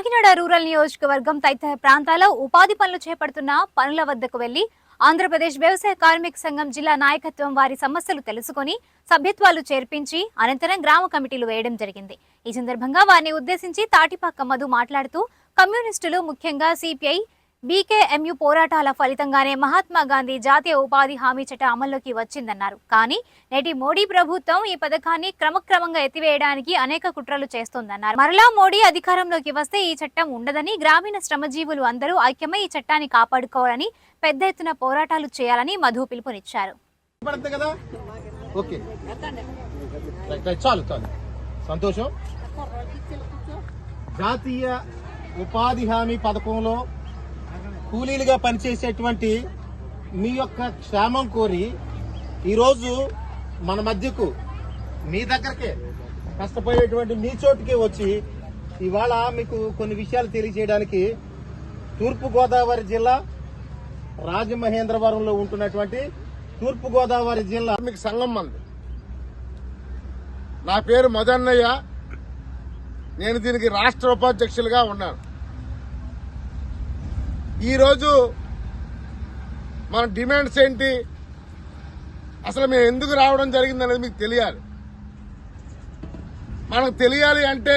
Kakinada rural నియోజకవర్గం తదితర ప్రాంతాల్లో ఉపాధి పనులు చేపడుతున్న పనుల వద్దకు వెళ్ళి ఆంధ్రప్రదేశ్ వ్యవసాయ కార్మిక సంఘం జిల్లా నాయకత్వం వారి సమస్యలు తెలుసుకొని సభ్యత్వాలు చేర్పించి అనంతరం గ్రామ కమిటీలు వేయడం జరిగింది. ఈ సందర్భంగా వారిని ఉద్దేశించి తాటిపాక మధు మాట్లాడుతూ కమ్యూనిస్టులు ముఖ్యంగా సిపిఐ బీకేఎంయు పోరాటాల ఫలితంగానే మహాత్మా గాంధీ జాతీయ ఉపాధి హామీ చట్టం అమల్లోకి వచ్చిందన్నారు. కానీ నేటి మోడీ ప్రభుత్వం ఈ పథకాన్ని క్రమక్రమంగా ఎత్తివేయడానికి అనేక కుట్రలు చేస్తోందన్నారు. మరలా మోడీ అధికారంలోకి వస్తే ఈ చట్టం ఉండదని గ్రామీణ శ్రమజీవులు అందరూ ఐక్యమై ఈ చట్టాన్ని కాపాడుకోవాలని పెద్ద ఎత్తున పోరాటాలు చేయాలని మధు పిలుపునిచ్చారు. చాలు చాలు. సంతోషం. జాతీయ ఉపాధి హామీ పథకంలో కూలీలుగా పనిచేసేటువంటి మీ యొక్క క్షేమం కోరి ఈరోజు మన మధ్యకు మీ దగ్గరకే కష్టపోయేటువంటి మీ చోటుకే వచ్చి ఇవాళ మీకు కొన్ని విషయాలు తెలియజేయడానికి తూర్పుగోదావరి జిల్లా రాజమహేంద్రవరంలో ఉంటున్నటువంటి తూర్పుగోదావరి జిల్లా మీకు సంఘం మంది. నా పేరు మదన్నయ్య. నేను దీనికి రాష్ట్ర ఉపాధ్యక్షులుగా ఉన్నాను. ఈరోజు మన డిమాండ్స్ ఏంటి? అసలు మేము ఎందుకు రావడం జరిగింది అనేది మీకు తెలియాలి. మనకు తెలియాలి అంటే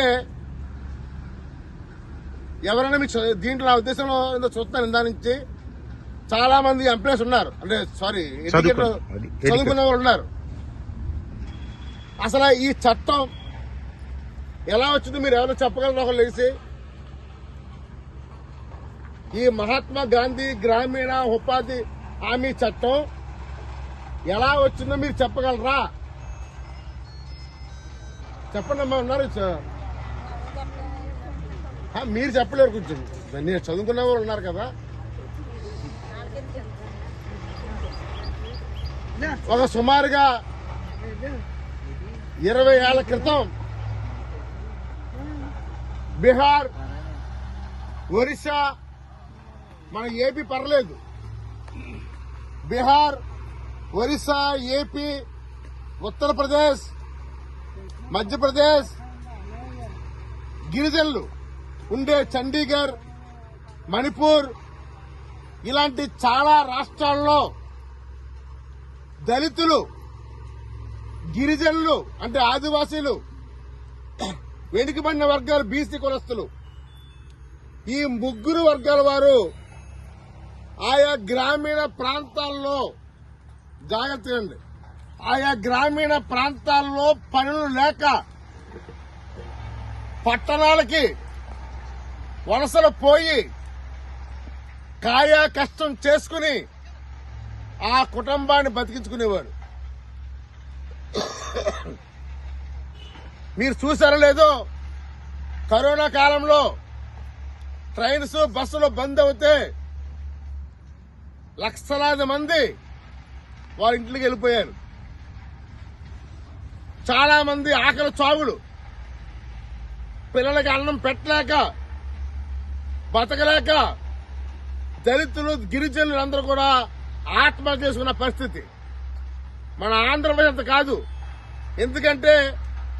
ఎవరైనా మీకు చ- దీంట్లో నా ఉద్దేశంలో ఏదో చూస్తున్నాను ఇందా నుంచి. చాలా మంది ఎంప్లాయీస్ ఉన్నారు. అంటే సారీ చదువుకున్న వాళ్ళు ఉన్నారు. అసలు ఈ చట్టం ఎలా వచ్చిందో మీరు ఎవరైనా చెప్పగలరు ఒకరు లేచి ఈ మహాత్మా గాంధీ గ్రామీణ ఉపాధి హామీ చట్టం ఎలా వచ్చిందో మీరు చెప్పగలరా? చెప్పండి అమ్మా ఉన్నారు మీరు చెప్పలేరు కొంచెం. నేను చదువుకున్న వాళ్ళు ఉన్నారు కదా. ఒక సుమారుగా ఇరవై ఏళ్ళ క్రితం బీహార్ ఒరిస్సా మన ఏపీ పర్లేదు. బీహార్ ఒరిస్సా ఏపీ ఉత్తరప్రదేశ్ మధ్యప్రదేశ్ గిరిజనులు ఉండే చండీగఢ్ మణిపూర్ ఇలాంటి చాలా రాష్ట్రాల్లో దళితులు గిరిజనులు అంటే ఆదివాసీలు వెనుకబడిన వర్గాలు బీసీ కులస్తులు. ఈ ముగ్గురు వర్గాల వారు ఆయా గ్రామీణ ప్రాంతాల్లో జాగ్రత్త అండి ఆయా గ్రామీణ ప్రాంతాల్లో పనులు లేక పట్టణాలకి వలసలు పోయి కాయా కష్టం చేసుకుని ఆ కుటుంబాన్ని బతికించుకునేవారు. మీరు చూసారో లేదో కరోనా కాలంలో ట్రైన్స్ బస్సులు బంద్ అవుతే లక్షలాది మంది వారి ఇంట్లోకి వెళ్ళిపోయారు. చాలా మంది ఆకలి చావులు. పిల్లలకి అన్నం పెట్టలేక బతకలేక దళితులు గిరిజనులు అందరూ కూడా ఆత్మహత్య చేసుకున్న పరిస్థితి. మన ఆంధ్రప్రదేశ్ అంత కాదు. ఎందుకంటే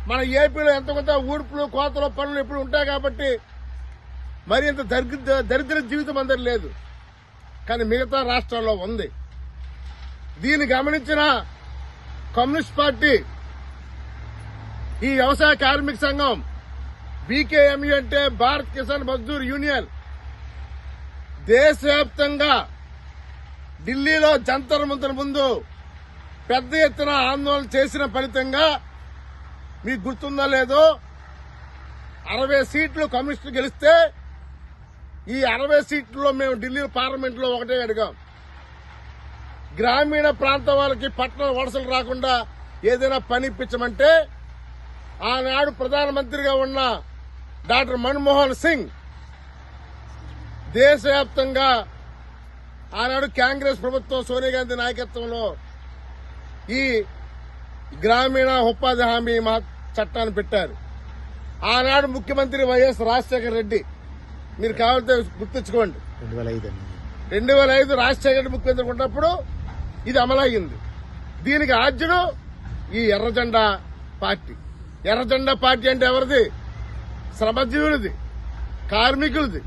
మన ఏపీలో ఎంత కొంత ఊడ్పులు కోతలు పనులు ఎప్పుడు ఉంటాయి కాబట్టి మరి ఇంత దరిద్ర దరిద్ర జీవితం అందరి లేదు. కానీ మిగతా రాష్ట్రాల్లో ఉంది. దీన్ని గమనించిన కమ్యూనిస్ట్ పార్టీ ఈ వ్యవసాయ కార్మిక సంఘం బీకేఎంయు అంటే భారత్ కిసాన్ మజ్దూర్ యూనియన్. దేశవ్యాప్తంగా ఢిల్లీలో జంతర్ మంతర్ ముందు పెద్ద ఎత్తున ఆందోళన చేసిన ఫలితంగా మీకు గుర్తుందో లేదో అరవై సీట్లు కమ్యూనిస్టులు గెలిస్తే ఈ అరవై సీట్లలో మేము ఢిల్లీ పార్లమెంట్లో ఒకటే అడిగాం. గ్రామీణ ప్రాంతం వాళ్ళకి పట్టణ వలసలు రాకుండా ఏదైనా పని ఇప్పించమంటే ఆనాడు ప్రధానమంత్రిగా ఉన్న డాక్టర్ మన్మోహన్ సింగ్ దేశవ్యాప్తంగా ఆనాడు కాంగ్రెస్ ప్రభుత్వం సోనియా గాంధీ నాయకత్వంలో ఈ గ్రామీణ ఉపాధి హామీ చట్టాన్ని పెట్టారు. ఆనాడు ముఖ్యమంత్రి వైఎస్ రాజశేఖర రెడ్డి మీరు కావాలంటే గుర్తుంచుకోండి రెండు వేల ఐదు అండి. రెండు వేల ఐదు రాజశేఖర ముఖ్యమంత్రి ఉన్నప్పుడు ఇది అమలయ్యింది. దీనికి ఆద్యుడు ఈ ఎర్రజెండా పార్టీ. ఎర్రజెండా పార్టీ అంటే ఎవరిది? శ్రమజీవులది కార్మికులది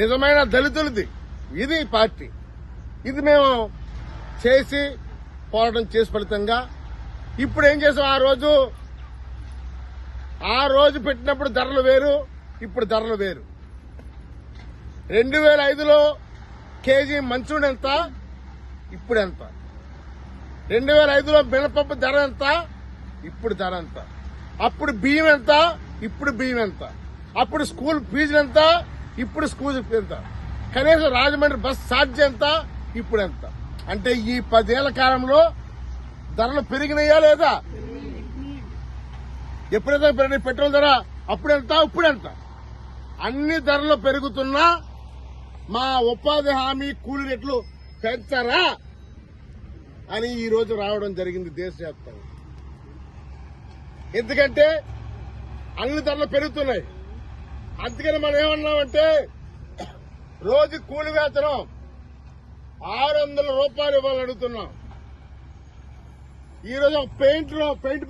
నిజమైన దళితులది. ఇది పార్టీ. ఇది మేము చేసి పోరాటం చేసి ఫలితంగా ఇప్పుడు ఏం చేసాం? ఆ రోజు ఆ రోజు పెట్టినప్పుడు ధరలు వేరు ఇప్పుడు ధరలు వేరు. రెండు వేల ఐదులో కేజీ మంచుడు ఎంత? ఇప్పుడు ఎంత రెండు వేల ఐదులో మినపప్పు ధర ఎంత? ఇప్పుడు ధర ఎంత? అప్పుడు బియ్యం ఎంత? ఇప్పుడు బియ్యం ఎంత? అప్పుడు స్కూల్ ఫీజులు ఎంత? ఇప్పుడు స్కూల్ ఎంత? కనీసం రాజమండ్రి బస్ ఛార్జ్ ఎంత? ఇప్పుడు ఎంత అంటే ఈ పదేళ్ళ కాలంలో ధరలు పెరిగినాయా లేదా? ఎప్పుడైతే పెరిగిన పెట్రోల్ ధర అప్పుడు ఎంత ఇప్పుడు ఎంత అన్ని ధరలు పెరుగుతున్నా మా ఉపాధి హామీ కూలి రేట్లు పెంచరా అని ఈ రోజు రావడం జరిగింది దేశవ్యాప్తంగా. ఎందుకంటే అన్ని ధరలు పెరుగుతున్నాయి. అందుకని మనం ఏమన్నామంటే రోజు కూలి వేతనం ఆరు వందల రూపాయలు ఇవ్వాలని అడుగుతున్నాం. ఈ రోజు పెయింట్లో పెయింట్